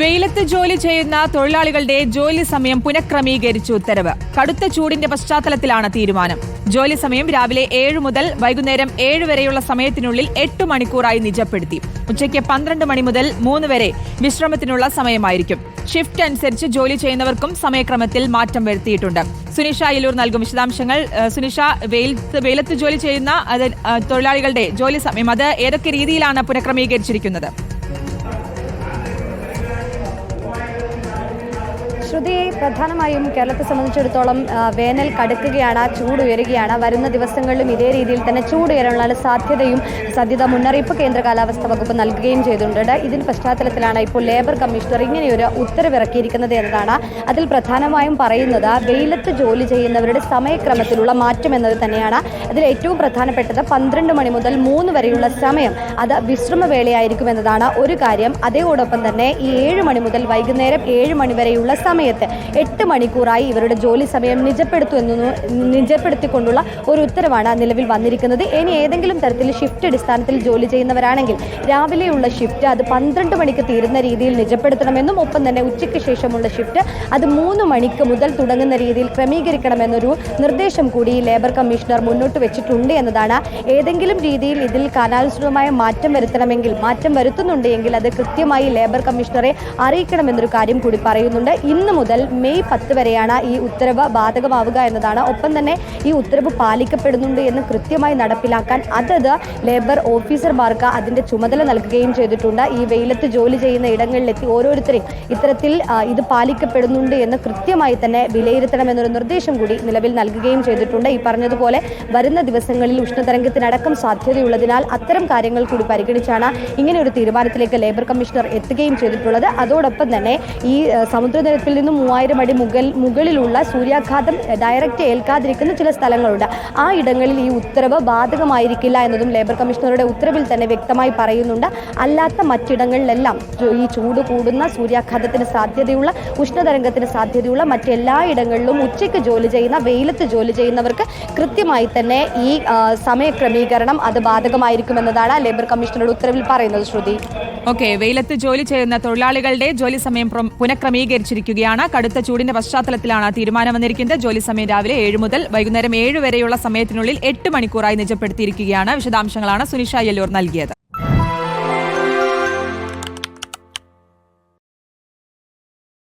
വെയിലത്ത് ജോലി ചെയ്യുന്ന തൊഴിലാളികളുടെ ജോലി സമയം പുനഃക്രമീകരിച്ചു ഉത്തരവ്. കടുത്ത ചൂടിന്റെ പശ്ചാത്തലത്തിലാണ് തീരുമാനം. ജോലി സമയം രാവിലെ ഏഴ് മുതൽ വൈകുന്നേരം ഏഴ് വരെയുള്ള സമയത്തിനുള്ളിൽ എട്ട് മണിക്കൂറായി നിജപ്പെടുത്തി. ഉച്ചയ്ക്ക് പന്ത്രണ്ട് മണി മുതൽ മൂന്ന് വരെ വിശ്രമത്തിനുള്ള സമയമായിരിക്കും. ഷിഫ്റ്റ് അനുസരിച്ച് ജോലി ചെയ്യുന്നവർക്കും സമയക്രമത്തിൽ മാറ്റം വരുത്തിയിട്ടുണ്ട്. സുനിഷ അയലൂർ നൽകും വിശദാംശങ്ങൾ. സുനിഷ വെയിലത്ത് വെയിലത്ത് ജോലി ചെയ്യുന്ന തൊഴിലാളികളുടെ ജോലി സമയം അത് ഏതൊക്കെ രീതിയിലാണ് പുനഃക്രമീകരിച്ചിരിക്കുന്നത്? ശ്രുതി പ്രധാനമായും കേരളത്തെ സംബന്ധിച്ചിടത്തോളം വേനൽ കടുക്കുകയാണ് ചൂട് ഉയരുകയാണ്. വരുന്ന ദിവസങ്ങളിലും ഇതേ രീതിയിൽ തന്നെ ചൂട് ഉയരാനുള്ള സാധ്യതയും സാധ്യത മുന്നറിയിപ്പ് കേന്ദ്ര കാലാവസ്ഥാ വകുപ്പ് നൽകുകയും ചെയ്തിട്ടുണ്ട്. ഇതിന് പശ്ചാത്തലത്തിലാണ് ഇപ്പോൾ ലേബർ കമ്മീഷണർ ഇങ്ങനെയൊരു ഉത്തരവിറക്കിയിരിക്കുന്നത് എന്നതാണ് അതിൽ പ്രധാനമായും പറയുന്നത്. വെയിലത്ത് ജോലി ചെയ്യുന്നവരുടെ സമയക്രമത്തിലുള്ള മാറ്റം എന്നത് തന്നെയാണ് അതിൽ ഏറ്റവും പ്രധാനപ്പെട്ടത്. പന്ത്രണ്ട് മണി മുതൽ മൂന്ന് വരെയുള്ള സമയം അത് വിശ്രമവേളയായിരിക്കും എന്നതാണ് ഒരു കാര്യം. അതോടൊപ്പം തന്നെ ഈ ഏഴ് മണി മുതൽ വൈകുന്നേരം ഏഴ് മണി വരെയുള്ള സമയത്ത് എട്ട് മണിക്കൂറായി ഇവരുടെ ജോലി സമയം നിജപ്പെടുത്തു എന്നു നിജപ്പെടുത്തിക്കൊണ്ടുള്ള ഒരു ഉത്തരവാണ് നിലവിൽ വന്നിരിക്കുന്നത്. ഇനി ഏതെങ്കിലും തരത്തിൽ ഷിഫ്റ്റ് അടിസ്ഥാനത്തിൽ ജോലി ചെയ്യുന്നവരാണെങ്കിൽ രാവിലെയുള്ള ഷിഫ്റ്റ് അത് പന്ത്രണ്ട് മണിക്ക് തീരുന്ന രീതിയിൽ നിജപ്പെടുത്തണമെന്നും ഒപ്പം തന്നെ ഉച്ചയ്ക്ക് ശേഷമുള്ള ഷിഫ്റ്റ് അത് മൂന്ന് മണിക്ക് മുതൽ തുടങ്ങുന്ന രീതിയിൽ ക്രമീകരിക്കണമെന്നൊരു നിർദ്ദേശം കൂടി ലേബർ കമ്മീഷണർ മുന്നോട്ട് വെച്ചിട്ടുണ്ട് എന്നതാണ്. ഏതെങ്കിലും രീതിയിൽ ഇതിൽ കാലാനുസൃതമായ മാറ്റം വരുത്തണമെങ്കിൽ മാറ്റം വരുത്തുന്നുണ്ടെങ്കിൽ അത് കൃത്യമായി ലേബർ കമ്മീഷണറെ അറിയിക്കണമെന്നൊരു കാര്യം കൂടി പറയുന്നുണ്ട്. ഇന്ന് മുതൽ മെയ് പത്ത് വരെയാണ് ഈ ഉത്തരവ് ബാധകമാവുക എന്നതാണ്. ഒപ്പം തന്നെ ഈ ഉത്തരവ് പാലിക്കപ്പെടുന്നുണ്ട് എന്ന് കൃത്യമായി നടപ്പിലാക്കാൻ അതത് ലേബർ ഓഫീസർമാർക്ക് അതിന്റെ ചുമതല നൽകുകയും ചെയ്തിട്ടുണ്ട്. ഈ വെയിലത്ത് ജോലി ചെയ്യുന്ന ഇടങ്ങളിലെത്തി ഓരോരുത്തരെയും ഇത്തരത്തിൽ ഇത് പാലിക്കപ്പെടുന്നുണ്ട് എന്ന് കൃത്യമായി തന്നെ വിലയിരുത്തണമെന്നൊരു നിർദ്ദേശം കൂടി നിലവിൽ നൽകുകയും ചെയ്തിട്ടുണ്ട്. ഈ പറഞ്ഞതുപോലെ വരുന്ന ദിവസങ്ങളിൽ ഉഷ്ണതരംഗത്തിനടക്കം സാധ്യതയുള്ളതിനാൽ അത്തരം കാര്യങ്ങൾ കൂടി പരിഗണിച്ചാണ് ഇങ്ങനെ ഒരു തീരുമാനത്തിലേക്ക് ലേബർ കമ്മീഷണർ എത്തുകയും ചെയ്തിട്ടുള്ളത്. അതോടൊപ്പം തന്നെ ഈ സമുദ്രനിരപ്പിൽ നിന്നും മൂവായിരം അടി മുകൾ മുകളിലുള്ള സൂര്യാഘാതം ഡയറക്റ്റ് ഏൽക്കാതിരിക്കുന്ന ചില സ്ഥലങ്ങളുണ്ട്. ആ ഇടങ്ങളിൽ ഈ ഉത്തരവ് ബാധകമായിരിക്കില്ല എന്നതും ലേബർ കമ്മീഷണറുടെ ഉത്തരവിൽ തന്നെ വ്യക്തമായി പറയുന്നുണ്ട്. അല്ലാത്ത മറ്റിടങ്ങളിലെല്ലാം ഈ ചൂട് കൂടുന്ന സൂര്യാഘാതത്തിന് സാധ്യതയുള്ള ഉഷ്ണതരംഗത്തിന് സാധ്യതയുള്ള മറ്റെല്ലാ ഇടങ്ങളിലും ഉച്ചയ്ക്ക് ജോലി ചെയ്യുന്ന വെയിലത്ത് ജോലി ചെയ്യുന്നവർക്ക് കൃത്യമായി തന്നെ ഈ സമയക്രമീകരണം അത് ബാധകമായിരിക്കുമെന്നതാണ് ലേബർ കമ്മീഷണറുടെ ഉത്തരവിൽ പറയുന്നത് ശ്രുതി. ഓക്കെ വെയിലത്ത് ജോലി ചെയ്യുന്ന തൊഴിലാളികളുടെ ജോലി സമയം പ്രം- പുനഃക്രമീകരിച്ചിരിക്കുകയാണ് കടുത്ത ചൂടിന്റെ പശ്ചാത്തലത്തിലാണ് തീരുമാനം വന്നിരിക്കുന്നത്. ജോലി സമയം രാവിലെ ഏഴ് മുതൽ വൈകുന്നേരം ഏഴ് വരെയുള്ള സമയത്തിനുള്ളിൽ എട്ട് മണിക്കൂറായി നിജപ്പെടുത്തിയിരിക്കുകയാണ് വിശദാംശങ്ങളാണ് സുനിഷ യെല്ലൂർ നൽകിയത്.